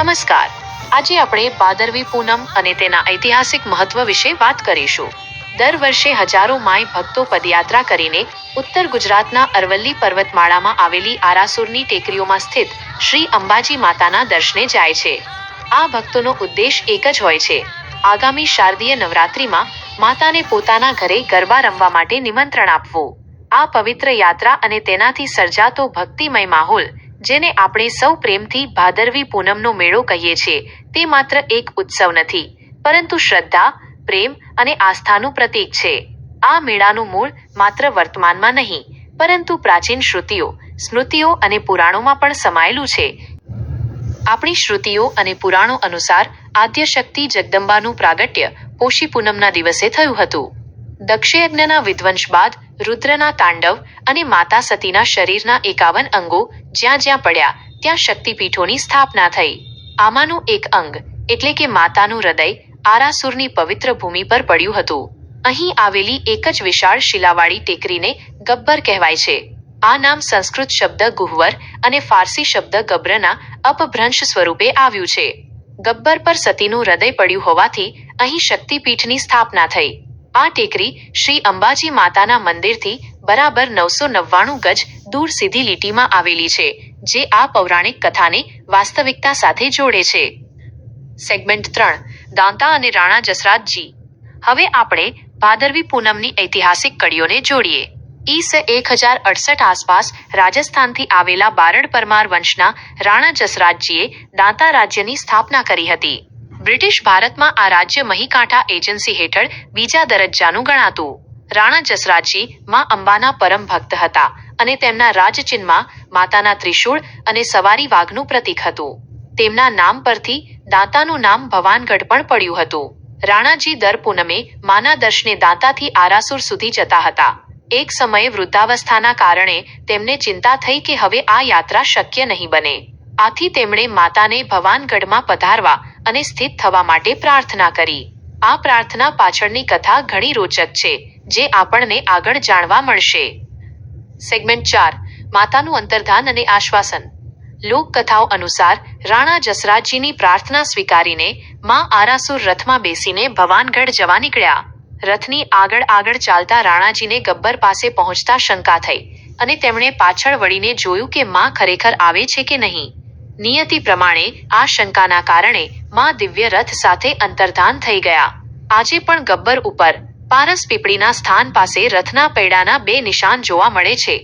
નમસ્કાર. આજે આપણે ભાદરવી પૂનમ અને તેના ઐતિહાસિક મહત્વ વિશે વાત કરીશું. દર વર્ષે હજારો માય ભક્તો પદયાત્રા કરીને ઉત્તર ગુજરાતના અરવલ્લી પર્વતમાળામાં આવેલી આરાસુરની ટેકરીઓમાં સ્થિત શ્રી અંબાજી માતાના દર્શને જાય છે. આ ભક્તોનો ઉદ્દેશ એક જ હોય છે. આગામી શારદીય નવરાત્રિમાં માતાને પોતાના ઘરે ગરબા રમવા માટે નિમંત્રણ આપવું. આ પવિત્ર યાત્રા અને તેનાથી સર્જાતો ભક્તિમય માહોલ જેને આપણે સૌ પ્રેમથી ભાદરવી પૂનમનો મેળો કહીએ છીએ, તે માત્ર એક ઉત્સવ નથી, પરંતુ શ્રદ્ધા, પ્રેમ અને આસ્થાનું પ્રતીક છે. આ મેળાનું મૂળ માત્ર વર્તમાનમાં નહીં, પરંતુ પ્રાચીન શ્રુતિઓ, સ્મૃતિઓ અને પુરાણોમાં પણ સમાયેલું છે. આપણી શ્રુતિઓ અને પુરાણો અનુસાર આદ્યશક્તિ જગદંબાનું પ્રાગટ્ય પોષી પૂનમના દિવસે થયું હતું. દક્ષયજ્ઞના વિધ્વંસ બાદ રુદ્રના તાંડવ અને માતા સતીના શરીરના એકાવન અંગો જ્યાં જ્યાં પડ્યા, ત્યાં શક્તિપીઠોની સ્થાપના થઈ. આમાંનું એક અંગ, એટલે કે માતાનું હૃદય, આરાસુરની પવિત્ર ભૂમિ પર પડ્યું હતું. અહીં આવેલી એક જ વિશાળ શિલાવાળી ટેકરીને ગબ્બર કહેવાય છે. આ નામ સંસ્કૃત શબ્દ ગુહ્વર અને ફારસી શબ્દ ગબ્રના અપભ્રંશ સ્વરૂપે આવ્યું છે. ગબ્બર પર સતીનું હૃદય પડ્યું હોવાથી અહીં શક્તિપીઠની સ્થાપના થઈ. આ ટેકરી શ્રી અંબાજી માતાના મંદિરથી બરાબર નવસો નવ્વાણું ગજ દૂર સીધી લીટીમાં આવેલી છે, જે આ પૌરાણિક કથાને વાસ્તવિકતા સાથે જોડે છે. સેગમેન્ટ ત્રણ, દાંતા અને રાણા જસરાજજી. હવે આપણે ભાદરવી પૂનમની ઐતિહાસિક કડીઓને જોડીએ. ઈસ એક હજાર અડસઠ આસપાસ રાજસ્થાનથી આવેલા બારડ પરમાર વંશના રાણા જસરાજજીએ દાંતા રાજ્યની સ્થાપના કરી હતી. બ્રિટિશ ભારતમાં આ રાજ્ય મહીકાંઠા એજન્સી હેઠળ બીજા દરજ્જાનું ગણાતું. રાણા જસરાજજી માં અંબાના પરમ ભક્ત હતા અને તેમના રાજચિહ્નમાં માતાના ત્રિશૂળ અને સવારી વાઘનું પ્રતીક હતું. તેમના નામ પરથી દાંતાનું નામ ભવાનગઢ પણ પડ્યું હતું. રાણાજી દર પૂનમે માના દર્શને દાંતાથી આરાસુર સુધી જતા હતા. એક સમયે વૃદ્ધાવસ્થાના કારણે તેમને ચિંતા થઈ કે હવે આ યાત્રા શક્ય નહીં બને. આથી તેમણે માતાને ભવાનગઢમાં પધારવા અને સ્થિત થવા માટે પ્રાર્થના કરી. આ પ્રાર્થના પાછળની કથા ઘણી રોચક છે, જે આપણને આગળ જાણવા મળશે. સેગમેન્ટ ચાર, માતાનું અંતર્ધાન અને આશ્વાસન. લોકકથાઓ અનુસાર, રાણા જસરાજજીની પ્રાર્થના સ્વીકારીને મા આરાસુર રથમાં બેસીને ભવાનગઢ જવા નીકળ્યા. રથની આગળ આગળ ચાલતા રાણાજીને ગબ્બર પાસે પહોંચતા શંકા થઈ અને તેમણે પાછળ વળીને જોયું કે મા ખરેખર આવે છે કે નહીં. નિયતિ પ્રમાણે આ શંકાના કારણે માં દિવ્ય રથ સાથે અંતર્ધાન થઈ ગયા. આજે પણ ગબ્બર ઉપર પારસ પીપળીના સ્થાન પાસે રથના પૈડાના બે નિશાન જોવા મળે છે.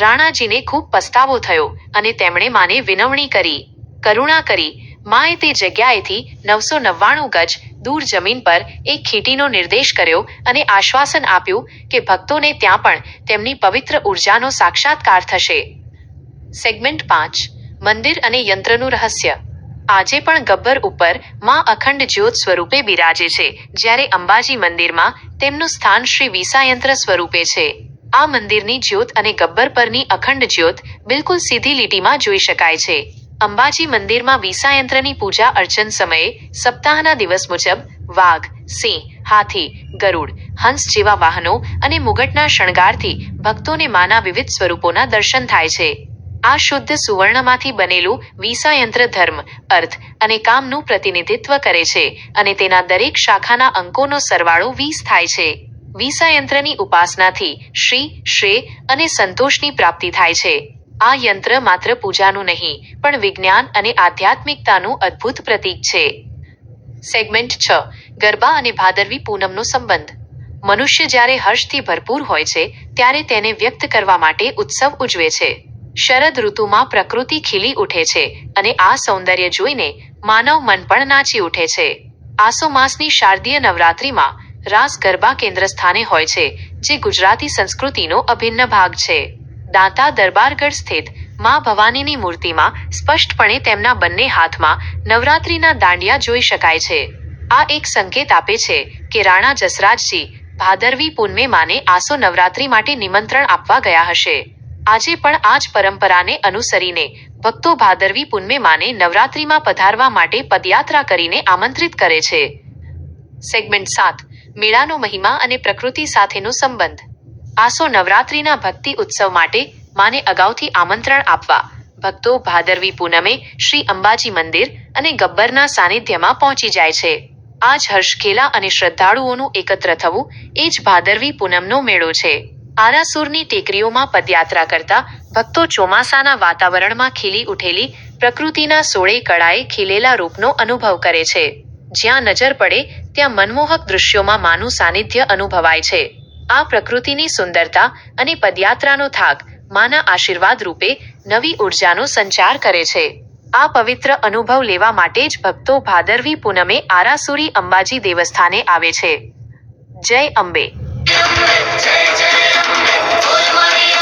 રાણાજીને ખૂબ પસ્તાવો થયો અને તેમણે માને વિનવણી કરી. કરુણા કરી. માએ તે જગ્યાએથી નવસો નવ્વાણું ગજ દૂર જમીન પર એક ખીટીનો નિર્દેશ કર્યો અને આશ્વાસન આપ્યું કે ભક્તોને ત્યાં પણ તેમની પવિત્ર ઉર્જાનો સાક્ષાત્કાર થશે. સેગમેન્ટ પાંચ. મંદિર અને યંત્રનું રહસ્ય. આજે પણ ગબ્બર ઉપરમાં અખંડ જ્યોત સ્વરૂપે બિરાજે છે. જ્યારે અંબાજી મંદિરમાં તેમનું સ્થાન શ્રી વિસાયંત્ર સ્વરૂપે છે. આ મંદિરની જ્યોત અને ગબ્બર પરની અખંડ જ્યોત બિલકુલ સીધી લીટીમાં જોઈ શકાય છે. અંબાજી મંદિરમાં વિસાયંત્રની પૂજા અર્ચન સમયે સપ્તાહના દિવસ મુજબ વાઘ, સિંહ, હાથી, ગરુડ, હંસ જેવા વાહનો અને મુગટના શણગારથી ભક્તોને માના વિવિધ સ્વરૂપોના દર્શન થાય છે. આ શુદ્ધ સુવર્ણમાંથી બનેલું વિસાયંત્ર ધર્મ, અર્થ અને કામનું પ્રતિનિધિત્વ કરે છે અને તેના દરેક શાખાના અંકોનો સરવાળો વીસ થાય છે. વિસાયંત્રની ઉપાસનાથી શ્રી શ્રેય અને સંતોષની પ્રાપ્તિ થાય છે. આ યંત્ર માત્ર પૂજાનું નહીં, પણ વિજ્ઞાન અને આધ્યાત્મિકતાનું અદ્ભુત પ્રતીક છે. સેગમેન્ટ છ, ગરબા અને ભાદરવી પૂનમનો સંબંધ. મનુષ્ય જ્યારે હર્ષથી ભરપૂર હોય છે, ત્યારે તેને વ્યક્ત કરવા માટે ઉત્સવ ઉજવે છે. શરદ ઋતુમાં પ્રકૃતિ ખીલી ઉઠે છે અને આ સૌંદર્ય જોઈને માનવ મન પણ નાચી ઉઠે છે. આસો માસની શારદીય નવરાત્રિમાં રાસ ગરબા કેન્દ્ર સ્થાને હોય છે, જે ગુજરાતી સંસ્કૃતિનો અભિન્ન ભાગ છે. દાંતા દરબારગઢ સ્થિત મા ભવાનીની મૂર્તિમાં સ્પષ્ટપણે તેમના બંને હાથમાં નવરાત્રિના દાંડિયા જોઈ શકાય છે. આ એક સંકેત આપે છે કે રાણા જસરાજજી ભાદરવી પૂનમે માને આસો નવરાત્રિ માટે નિમંત્રણ આપવા ગયા હશે. આજે પણ આ જ પરંપરાને અનુસરીને ભક્તો ભાદરવી પુનમે માને નવરાત્રિમાં પધારવા માટે પદયાત્રા કરીને આમંત્રિત કરે છે. સેગમેન્ટ સાત, મેળાનો મહિમા અને પ્રકૃતિ સાથેનો સંબંધ. આસો નવરાત્રિના ભક્તિ ઉત્સવ માટે માને અગાઉથી આમંત્રણ આપવા ભક્તો ભાદરવી પૂનમે શ્રી અંબાજી મંદિર અને ગબ્બરના સાનિધ્યમાં પહોંચી જાય છે. આ જ હર્ષખેલા અને શ્રદ્ધાળુઓનું એકત્ર થવું એ જ ભાદરવી પૂનમનો મેળો છે. આરાસુરની ટેકરીઓમાં પદયાત્રા કરતા ભક્તો ચોમાસાના વાતાવરણમાં ખીલી ઉઠેલી પ્રકૃતિના સોળે કળાએ ખીલેલા રૂપનો અનુભવ કરે છે. જ્યાં નજર પડે ત્યાં મનમોહક દૃશ્યોમાં માનું સાનિધ્ય અનુભવાય છે. આ પ્રકૃતિની સુંદરતા અને પદયાત્રાનો થાક માના આશીર્વાદ રૂપે નવી ઉર્જાનો સંચાર કરે છે. આ પવિત્ર અનુભવ લેવા માટે જ ભક્તો ભાદરવી પૂનમે આરાસુરી અંબાજી દેવસ્થાને આવે છે. જય Ambe. Change it, change it.